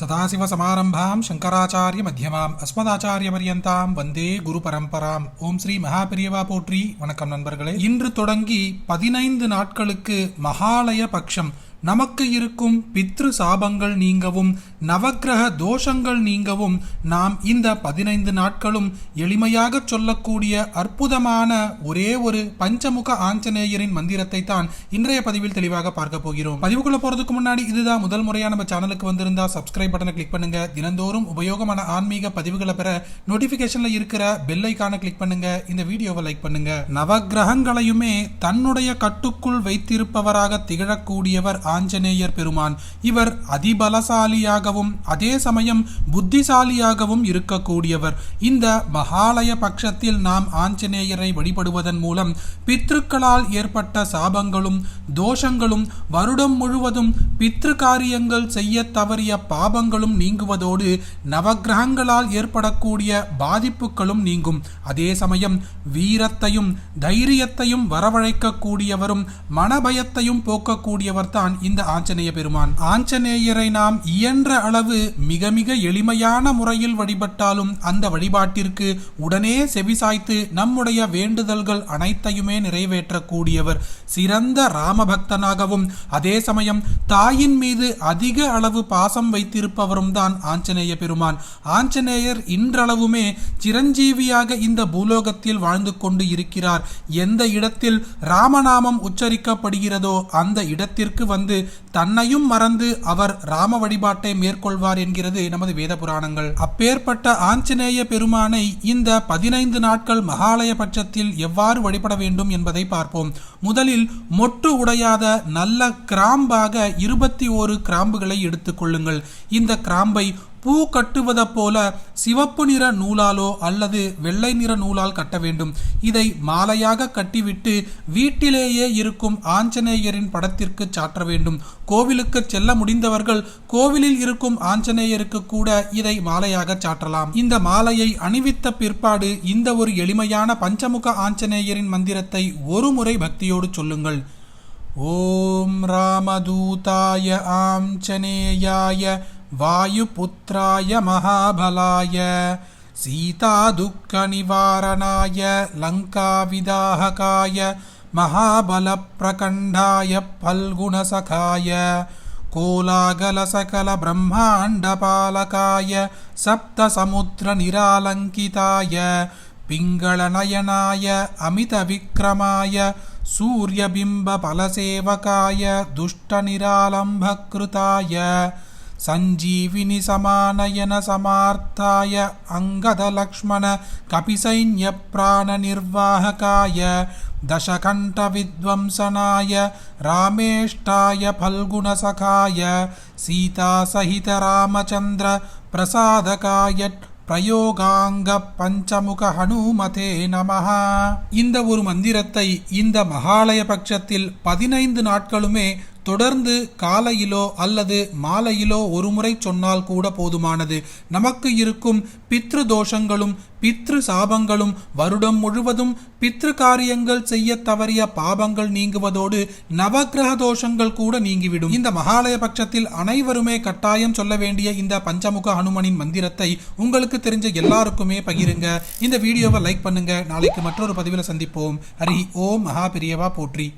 சதாசிவசமாரம்பாம் சங்கராச்சாரிய மத்தியமாம் அஸ்மதாச்சாரியபரியந்தாம் வந்தே குரு பரம்பராம் ஓம் ஸ்ரீ மகாபிரியவா போற்றி வணக்கம் நண்பர்களே. இன்று தொடங்கி பதினைந்து நாட்களுக்கு மகாலய பட்சம் நமக்கு இருக்கும் பித்ரு சாபங்கள் நீங்கவும் நவக்கிரக தோஷங்கள் நீங்கவும் நாம் இந்த பதினைந்து நாட்களும் எளிமையாக சொல்லக்கூடிய அற்புதமான ஒரே ஒரு பஞ்சமுக ஆஞ்சநேயரின் மந்திரத்தை தான் இன்றைய பதிவில் தெளிவாக பார்க்க போகிறோம். பதிவுக்குள்ள போறதுக்கு முன்னாடி இதுதான் முதல் முறையா நம்ம சேனலுக்கு வந்திருந்தா சப்ஸ்கிரைப் பட்டனை கிளிக் பண்ணுங்க. தினந்தோறும் உபயோகமான ஆன்மீக பதிவுகளை பெற நோட்டிபிகேஷன்ல இருக்கிற பெல் ஐக்கான கிளிக் பண்ணுங்க. இந்த வீடியோவை லைக் பண்ணுங்க. நவக்கிரகங்களையுமே தன்னுடைய கட்டுக்குள் வைத்திருப்பவராக திகழக்கூடியவர் ஆஞ்சநேயர் பெருமான். இவர் அதிபலசாலியாகவும் அதே சமயம் புத்திசாலியாகவும் இருக்கக்கூடியவர். இந்த மகாலய பட்சத்தில் நாம் ஆஞ்சநேயரை வழிபடுவதன் மூலம் பித்ருக்களால் ஏற்பட்ட சாபங்களும் தோஷங்களும் வருடம் முழுவதும் பித்ரு காரியங்கள் செய்ய தவறிய பாபங்களும் நீங்குவதோடு நவக்கிரகங்களால் ஏற்படக்கூடிய பாதிப்புகளும் நீங்கும். அதே சமயம் வீரத்தையும் தைரியத்தையும் வரவழைக்கக்கூடியவரும் மனபயத்தையும் போக்கக்கூடியவர் தான் இந்த ஆஞ்சநேய பெருமான். ஆஞ்சநேயரை நாம் இயன்ற அளவு மிக மிக எளிமையான முறையில் வழிபட்டாலும் அந்த வழிபாட்டிற்கு உடனே செவிசாய்த்து நம்முடைய வேண்டுதல்கள் அனைத்தையுமே நிறைவேற்றக்கூடியவர். சிறந்த ராமபக்தனாகவும் அதே சமயம் தாயின் மீது அதிக அளவு பாசம் வைத்திருப்பவரும் தான் ஆஞ்சநேய பெருமான். ஆஞ்சநேயர் இன்றளவுமே சிரஞ்சீவியாக இந்த பூலோகத்தில் வாழ்ந்து கொண்டு இருக்கிறார். எந்த இடத்தில் ராமநாமம் உச்சரிக்கப்படுகிறதோ அந்த இடத்திற்கு வந்து தன்னையும் மறந்து அவர் ராம வழிபாட்டை மேற்கொள்வார் என்கிறது நமது வேத புராணங்கள் அப்பேற்பட்ட ஆஞ்சநேய பெருமானை இந்த பதினைந்து நாட்கள் மகாலய பட்சத்தில் எவ்வாறு வழிபட வேண்டும் என்பதை பார்ப்போம். முதலில் மொட்டு உடையாத நல்ல கிராம்பாக இருபத்தி ஓரு கிராம்புகளை எடுத்துக்கொள்ளுங்கள் இந்த கிராம்பை பூ கட்டுவதை போல சிவப்பு நிற நூலாலோ அல்லது வெள்ளை நிற நூலால் கட்ட வேண்டும். இதை மாலையாக கட்டிவிட்டு வீட்டிலேயே இருக்கும் ஆஞ்சநேயரின் படத்திற்கு சாற்ற வேண்டும். கோவிலுக்கு செல்ல முடிந்தவர்கள் கோவிலில் இருக்கும் ஆஞ்சநேயருக்கு கூட இதை மாலையாக சாற்றலாம். இந்த மாலையை அணிவித்த பிற்பாடு இந்த ஒரு எளிமையான பஞ்சமுக ஆஞ்சநேயரின் மந்திரத்தை ஒரு முறை பக்தியோடு சொல்லுங்கள். ஓம் ராமதூதாய ஆஞ்சநேயாய वायुपुत्राय महाबलाय सीतादुःखनिवारणाय लङ्काविदाहकाय महाबलप्रकण्डाय फल्गुणसखाय कोलागलसकलब्रह्माण्डपालकाय सप्तसमुद्रनिरालङ्किताय पिङ्गळनयनाय अमितविक्रमाय सूर्यबिम्बफलसेवकाय दुष्टनिरालम्भकृताय सञ्जीविनि समानयन समार्थाय अङ्गदलक्ष्मण कपिसैन्यप्राणनिर्वाहकाय दशकण्ठविध्वंसनाय रामेष्टाय फल्गुणसखाय सीतासहितरामचन्द्र प्रसादकाय பிரயோகாங்க பஞ்சமுக ஹனுமதே நமஹ இந்த ஒரு மந்திரத்தை இந்த மகாலய பட்சத்தில் பதினைந்து நாட்களுமே தொடர்ந்து காலையிலோ அல்லது மாலையிலோ ஒரு முறை சொன்னால் கூட போதுமானது. நமக்கு இருக்கும் பித்ரு தோஷங்களும் பித்ரு சாபங்களும் வருடம் முழுவதும் பித்ரு காரியங்கள் செய்ய தவறிய பாபங்கள் நீங்குவதோடு நவக்கிரக தோஷங்கள் கூட நீங்கிவிடும். இந்த மகாலய பட்சத்தில் அனைவருமே கட்டாயம் சொல்ல வேண்டிய இந்த பஞ்சமுக ஹனுமனின் மந்திரத்தை உங்களுக்கு தெரிஞ்ச எல்லாருக்குமே பகிருங்க. இந்த வீடியோவை லைக் பண்ணுங்க. நாளைக்கு மற்றொரு பதிவில் சந்திப்போம். ஹரி ஓம். மகாபிரியவா போற்றி.